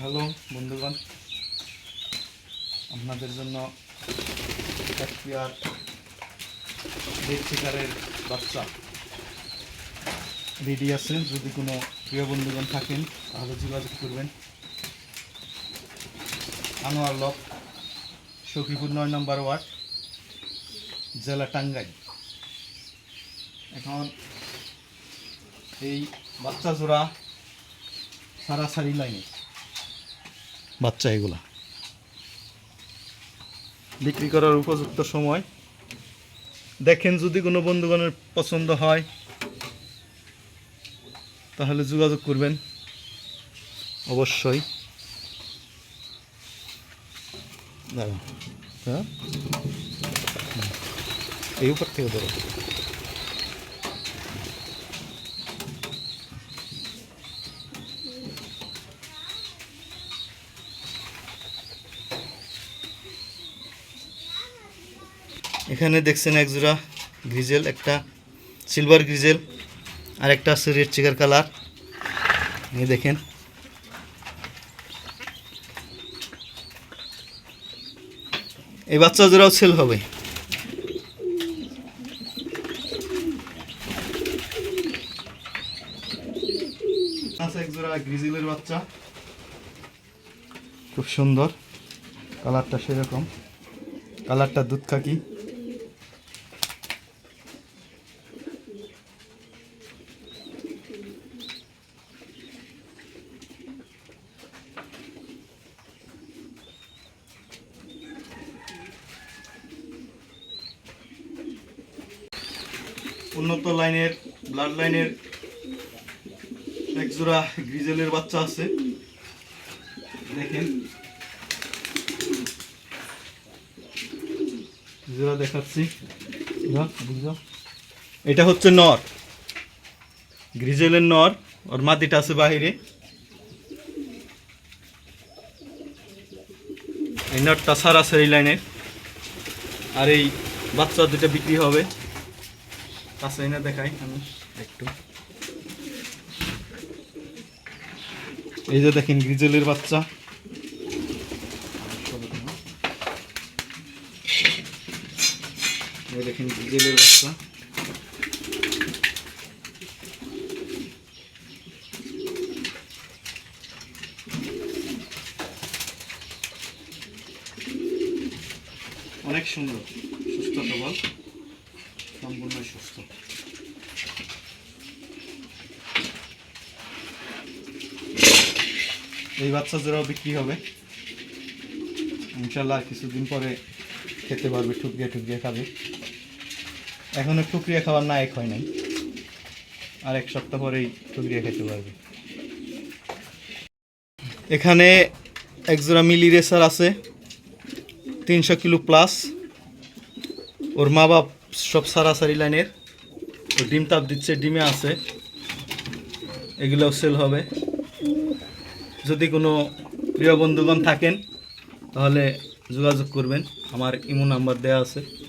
Hello, বন্ধুগণ। আপনাদের জন্য শিকারের বাচ্চা রেডি আছে। যদি কোনো প্রিয় বন্ধুগণ থাকেন, তাহলে যোগাযোগ করবেন। আনোয়ার লক সখীপুর নয় নম্বর ওয়ার্ড, জেলা টাঙ্গাই এখন এই বাচ্চা জোড়া সারাসারি লাইনে বাচ্চা এগুলা। বিক্রি করার উপযুক্ত সময়। দেখেন যদি কোনো বন্ধুগণের পছন্দ হয়, তাহলে যোগাযোগ করবেন। অবশ্যই। হ্যাঁ? এই উপর থেকে ধরো। এখানে দেখছেন এক জোড়া গ্রিজেল, একটা সিলভার গ্রিজেল, আর একটা আছে রেড চিকার কালার। এই দেখেন। এই বাচ্চা জোড়াও সেল হবে। গ্রিজেলের বাচ্চা। খুব সুন্দর। কালারটা সেরকম। কালারটা দুধ খাকি উন্নত লাইনের ব্লাড লাইনের একজোড়া গ্রিজেলের বাচ্চা আছে। দেখেন। জোড়া দেখাচ্ছি। এটা হচ্ছে নর। গ্রিজেলের নর, ওর মাটিটা আছে বাহিরে। এই নটটা সারা সারি লাইনের। আর এই বাচ্চা দুটা বিক্রি হবে। কাছে না দেখাই আমি একটু। এই যে দেখেন গ্রিজেলের বাচ্চা। এই দেখেন গ্রিজেলের বাচ্চা। অনেক সুন্দর সুস্থ সবল। সম্পূর্ণ সুস্থ। এই বাচ্চা জোড়াও বিক্রি হবে। ইনশাল্লাহ কিছুদিন পরে খেতে পারবে, ঠুকরিয়ে ঠুকরিয়ে খাবে। এখনও ঠুকরিয়া খাওয়ার না এক হয় নাই। আর এক সপ্তাহ পরেই ঠুকরিয়া খেতে পারবে। এখানে এক জোড়া মিলি রেসার আছে, তিনশো কিলো প্লাস ওর মা বাপ সব সারাসারি লাইনের ডিম তাপ দিচ্ছে, ডিমে আছে। এগুলোও সেল হবে। যদি কোনো প্রিয় বন্ধুগণ থাকেন, তাহলে যোগাযোগ করবেন। আমার ইমো নাম্বার দেওয়া আছে।